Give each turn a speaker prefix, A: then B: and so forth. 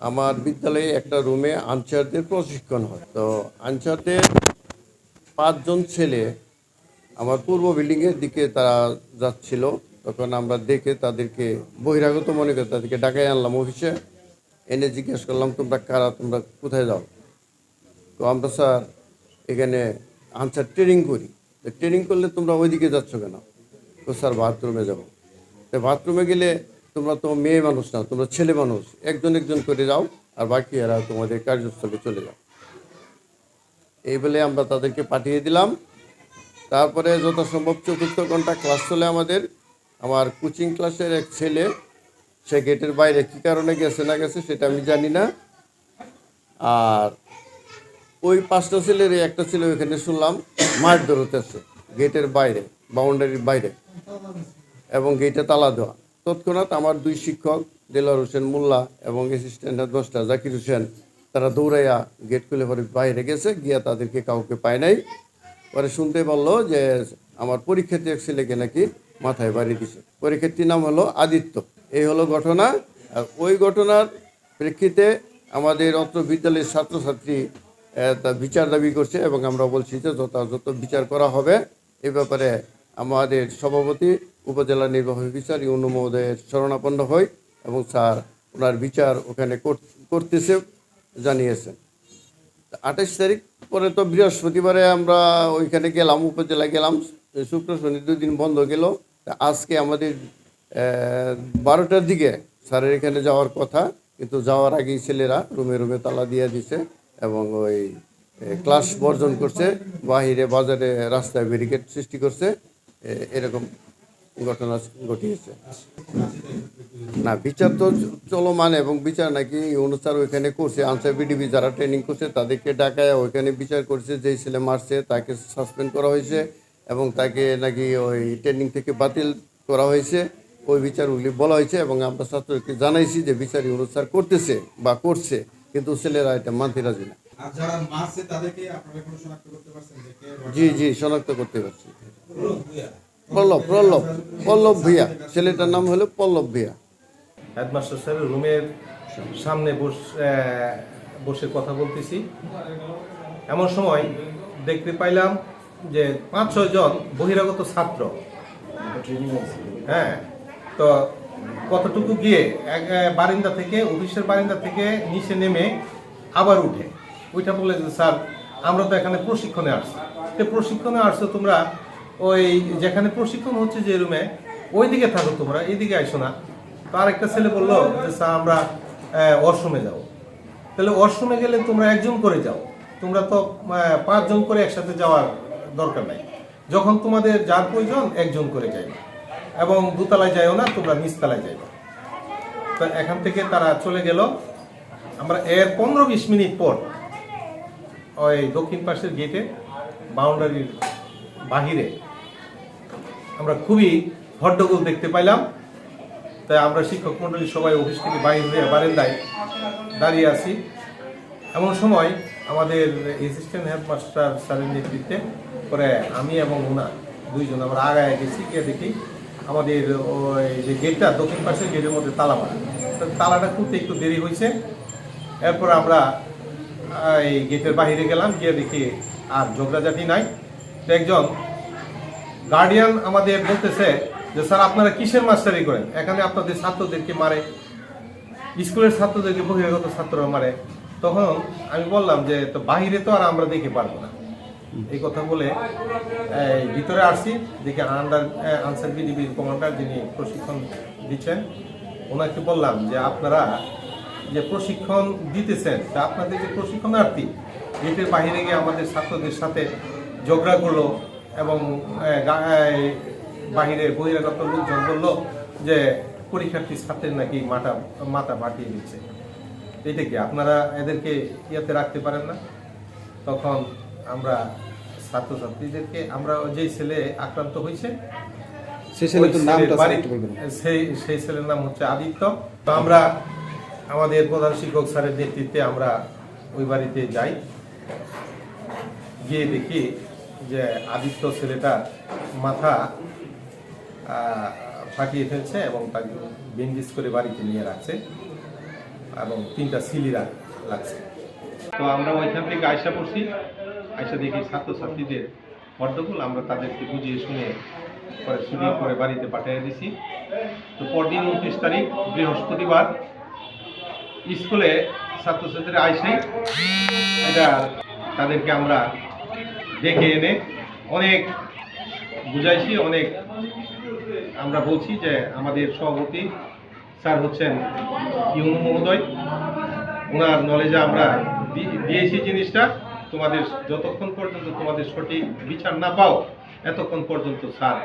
A: আমার
B: বিদ্যালয়ে একটা রুমে আনসারদের প্রশিক্ষণ হয়। তো আনসারদের পাঁচজন ছেলে আমার পূর্ব বিল্ডিংয়ের দিকে তারা যাচ্ছিল। তখন আমরা দেখে তাদেরকে বহিরাগত মনে করে তাদেরকে ডাকাই আনলাম অফিসে। এনে জিজ্ঞেস করলাম, তোমরা কারা? তোমরা কোথায় যাও? তো আমরা, স্যার, এখানে আনসার ট্রেনিং করি। ট্রেনিং করলে তোমরা ওইদিকে যাচ্ছ কেন? তো স্যার, বাথরুমে যাব। তো বাথরুমে গেলে তোমরা তো মেয়ে মানুষ না, তোমরা ছেলে মানুষ। একজন একজন করে যাও, আর বাকি এরা তোমাদের কার্যস্থলে চলে যাও। এই বলে আমরা তাদেরকে পাঠিয়ে দিলাম। তারপরে যথাসম্ভব চতুর্থ ঘণ্টা ক্লাস চলে আমাদের। আমার কোচিং ক্লাসের এক ছেলে, সে গেটের বাইরে কী কারণে গেছে না গেছে সেটা আমি জানি না। আর ওই পাঁচটা ছেলের একটা ছেলে ওইখানে শুনলাম মাছ ধরতেছে গেটের বাইরে, বাউন্ডারির বাইরে, এবং গেটে তালা দেওয়া। তৎক্ষণাৎ আমার দুই শিক্ষক দেলার হোসেন মোল্লা এবং অ্যাসিস্ট্যান্ট হেডমাস্টার জাকির হোসেন, তারা দৌড়াইয়া গেট খুলে পরে বাইরে গেছে, গিয়া তাদেরকে কাউকে পায় নাই। পরে শুনতে পারল যে আমার পরীক্ষার্থী এক ছেলেকে নাকি মাথায় বাড়ি দিছে। পরীক্ষার্থীর নাম হলো আদিত্য। এই হলো ঘটনা। আর ওই ঘটনার প্রেক্ষিতে আমাদের অত্র বিদ্যালয়ের ছাত্রছাত্রী বিচার দাবি করছে এবং আমরা বলছি যে যথাযথ বিচার করা হবে। এ ব্যাপারে আমাদের সভাপতি, উপজেলা নির্বাহী অফিসার ইউনু মহোদয়ের শরণাপন্ন হই এবং স্যার ওনার বিচার ওখানে কর- করতেছে জানিয়েছেন। আঠাশ তারিখ পরে তো বৃহস্পতিবারে আমরা ওইখানে গেলাম, উপজেলায় গেলাম, শুক্র শনি দুদিন বন্ধ গেল। আজকে আমাদের বারোটার দিকে স্যারের এখানে যাওয়ার কথা, কিন্তু যাওয়ার আগেই ছেলেরা রুমে রুমে তালা দিয়ে দিছে এবং ওই ক্লাস বর্জন করছে, বাহিরে বাজারে রাস্তায় ব্যারিকেড সৃষ্টি করছে। এরকম ঘটনা ঘটিয়েছে। না বিচার তো চলমান এবং বিচার নাকি অনুসার ওইখানে করছে। আনসার বিডিবি যারা ট্রেনিং করছে তাদেরকে ডাকায় ওইখানে বিচার করছে। যেই ছেলে মারছে তাকে সাসপেন্ড করা হয়েছে এবং তাকে নাকি ওই ট্রেনিং থেকে বাতিল করা হয়েছে। ওই বিচারগুলি বলা হয়েছে এবং আমরা ছাত্রকে জানাইছি যে বিচার অনুসার করতেছে বা করছে কিন্তু ছেলেরা এটা মানতে রাজি না। জি জি শনাক্ত করতে পারছি। পল্লব পল্লব পল্লব ভূয়া ছেলেটার নাম হলো পল্লব ভূয়া
C: হেডমাস্টার স্যারের রুমের সামনে বসে বসে কথা বলতেছি। এমন সময় দেখতে পাইলাম যে পাঁচ ছয় জন বহিরাগত ছাত্র। হ্যাঁ তো কতটুকু গিয়ে এক বারিন্দা থেকে অফিসের বারিন্দা থেকে নিচে নেমে আবার উঠে। ওইটা বলে যে স্যার আমরা তো এখানে প্রশিক্ষণে আসছি। তো প্রশিক্ষণে আসছো তোমরা ওই যেখানে প্রশিক্ষণ হচ্ছে যে রুমে ওই দিকে থাকো তোমরা, এইদিকে আইসো না। তার একটা ছেলে বলল যে, স্যার, আমরা ওয়াশরুমে যাব। তাহলে ওয়াশরুমে গেলে তোমরা একজন করে যাও। তোমরা তো পাঁচজন করে একসাথে যাওয়ার দরকার নাই। যখন তোমাদের যার প্রয়োজন, একজন করে যাইবা। এবং দুতলায় যাইও না, তোমরা নিচতলায় যাইবা। তো এখান থেকে তারা চলে গেল। আমরা এর পনেরো বিশ মিনিট পর ওই দক্ষিণ পাশের গেটে বাউন্ডারির বাহিরে আমরা খুবই হট্টগোল দেখতে পাইলাম। তাই আমরা শিক্ষক মন্ডলী সবাই অফিস থেকে বাইরে হয়ে বারেন্দায় দাঁড়িয়ে আছি। এমন সময় আমাদের অ্যাসিস্ট্যান্ট হেডমাস্টার স্যারের নেতৃত্বে পরে আমি এবং ওনা দুইজন আমরা আগায় গেছি, গিয়ে দেখি আমাদের ওই যে গেটটা দক্ষিণ পাশের গেটের মধ্যে তালা মারা। তালাটা খুলতে একটু দেরি হয়েছে। এরপর আমরা এই গেটের বাইরে গেলাম, গিয়ে দেখি আর ঝগড়াঝাটি নাই। একজন গার্ডিয়ান আমাদের বলতেছে যে, স্যার, আপনারা কিসের মাস্টারি করেন? এখানে আপনাদের ছাত্রদেরকে মারে, স্কুলের ছাত্রদেরকে বহিরাগত ছাত্ররা মারে। তখন আমি বললাম যে, তো বাহিরে তো আর আমরা দেখে পারব না। এই কথা বলে ভিতরে আসছি, দেখে আন্ডার আনসার বিডিবির কমান্ডার যিনি প্রশিক্ষণ দিচ্ছেন, ওনাকে বললাম যে, আপনারা যে প্রশিক্ষণ দিতেছেন, তা আপনাদের যে প্রশিক্ষণার্থী গেটের বাইরে গিয়ে আমাদের ছাত্রদের সাথে ঝগড়া করল এবং আহ, গা- আহ, বাহিরে বহিরাগত লোকজন বলল যে পরীক্ষার্থী ছাত্রের নাকি মাথা মাথা ফাটিয়ে দিচ্ছে। এটা কি আপনারা এদেরকে ইয়াতে রাখতে পারেন না? তখন আমরা ছাত্রছাত্রীদেরকে আমরা যেই ছেলে আক্রান্ত হয়েছে
D: সেই
C: সেই ছেলের নাম হচ্ছে আদিত্য। তো আমরা আমাদের প্রধান শিক্ষক স্যারের নেতৃত্বে আমরা ওই বাড়িতে যাই। গিয়ে দেখি যে আদিত্য ছেলেটা মাথা ফাটিয়ে ফেলছে এবং তাকে বেন্ডিস করে বাড়িতে নিয়ে রাখছে এবং তিনটা সিলি রাখ- লাগছে। তো আমরা ওইখান থেকে আয়সা পড়ছি। আয়সা দেখি ছাত্রছাত্রীদের হট্টগোল আমরা তাদেরকে বুঝিয়ে শুনে পরে ছুটি করে বাড়িতে পাঠিয়ে দিছি। তো পরদিন উনত্রিশ তারিখ, বৃহস্পতিবার, স্কুলে ছাত্রছাত্রীরা আইসে এটা তাদেরকে আমরা ডেকে এনে অনেক বুঝাইছি, অনেক আমরা বলছি যে আমাদের সভাপতি স্যার হচ্ছেন ইউনু মহোদয়। ওনার নলেজে আমরা দিয়েছি জিনিসটা। তোমাদের যতক্ষণ পর্যন্ত তোমাদের সঠিক বিচার না পাও, এতক্ষণ পর্যন্ত স্যার